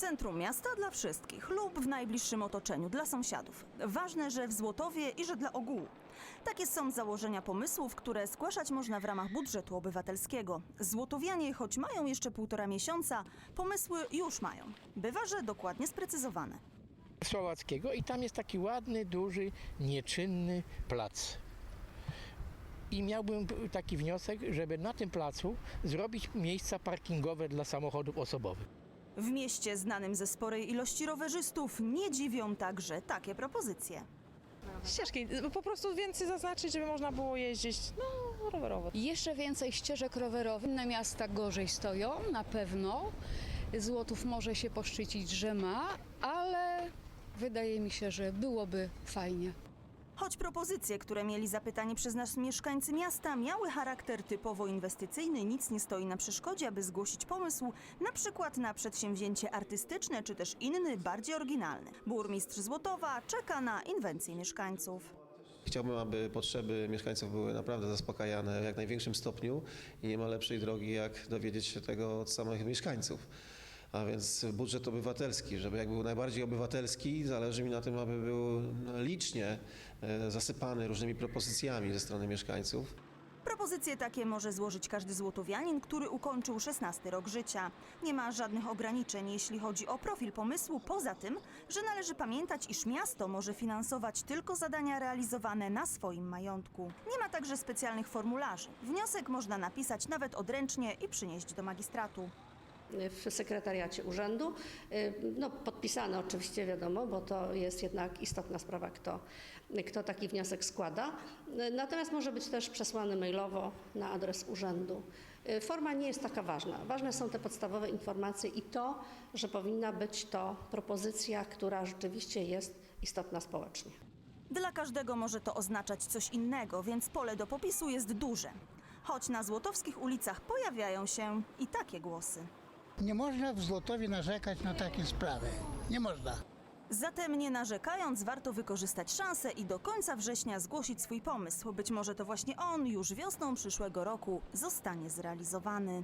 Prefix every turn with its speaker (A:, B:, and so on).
A: centrum miasta dla wszystkich lub w najbliższym otoczeniu dla sąsiadów. Ważne, że w Złotowie i że dla ogółu. Takie są założenia pomysłów, które zgłaszać można w ramach budżetu obywatelskiego. Złotowianie, choć mają jeszcze półtora miesiąca, pomysły już mają. Bywa, że dokładnie sprecyzowane.
B: Słowackiego i tam jest taki ładny, duży, nieczynny plac. I miałbym taki wniosek, żeby na tym placu zrobić miejsca parkingowe dla samochodów osobowych.
A: W mieście znanym ze sporej ilości rowerzystów nie dziwią także takie propozycje.
C: ścieżki. Po prostu więcej zaznaczyć, żeby można było jeździć no, rowerowo.
D: Jeszcze więcej ścieżek rowerowych. Inne miasta gorzej stoją, na pewno. Złotów może się poszczycić, że ma, ale wydaje mi się, że byłoby fajnie.
A: Choć propozycje, które mieli zapytani przez nas mieszkańcy miasta, miały charakter typowo inwestycyjny, nic nie stoi na przeszkodzie, aby zgłosić pomysł, na przykład na przedsięwzięcie artystyczne, czy też inny, bardziej oryginalny. Burmistrz Złotowa czeka na inwencje mieszkańców.
E: Chciałbym, aby potrzeby mieszkańców były naprawdę zaspokajane w jak największym stopniu i nie ma lepszej drogi, jak dowiedzieć się tego od samych mieszkańców. A więc budżet obywatelski, żeby jak był najbardziej obywatelski, zależy mi na tym, aby był licznie e, zasypany różnymi propozycjami ze strony mieszkańców.
A: Propozycje takie może złożyć każdy złotowianin, który ukończył 16 rok życia. Nie ma żadnych ograniczeń, jeśli chodzi o profil pomysłu, poza tym, że należy pamiętać, iż miasto może finansować tylko zadania realizowane na swoim majątku. Nie ma także specjalnych formularzy. Wniosek można napisać nawet odręcznie i przynieść do magistratu.
F: W sekretariacie urzędu. Y, No, podpisane oczywiście wiadomo, bo to jest jednak istotna sprawa, kto, kto taki wniosek składa. Y, Natomiast może być też przesłany mailowo na adres urzędu. Y, Forma nie jest taka ważna. Ważne są te podstawowe informacje i to, że powinna być to propozycja, która rzeczywiście jest istotna społecznie.
A: Dla każdego może to oznaczać coś innego, więc pole do popisu jest duże. Choć na złotowskich ulicach pojawiają się i takie głosy.
G: Nie można w Złotowie narzekać na takie sprawy. Nie można.
A: Zatem nie narzekając, warto wykorzystać szansę i do końca września zgłosić swój pomysł. Być może to właśnie on już wiosną przyszłego roku zostanie zrealizowany.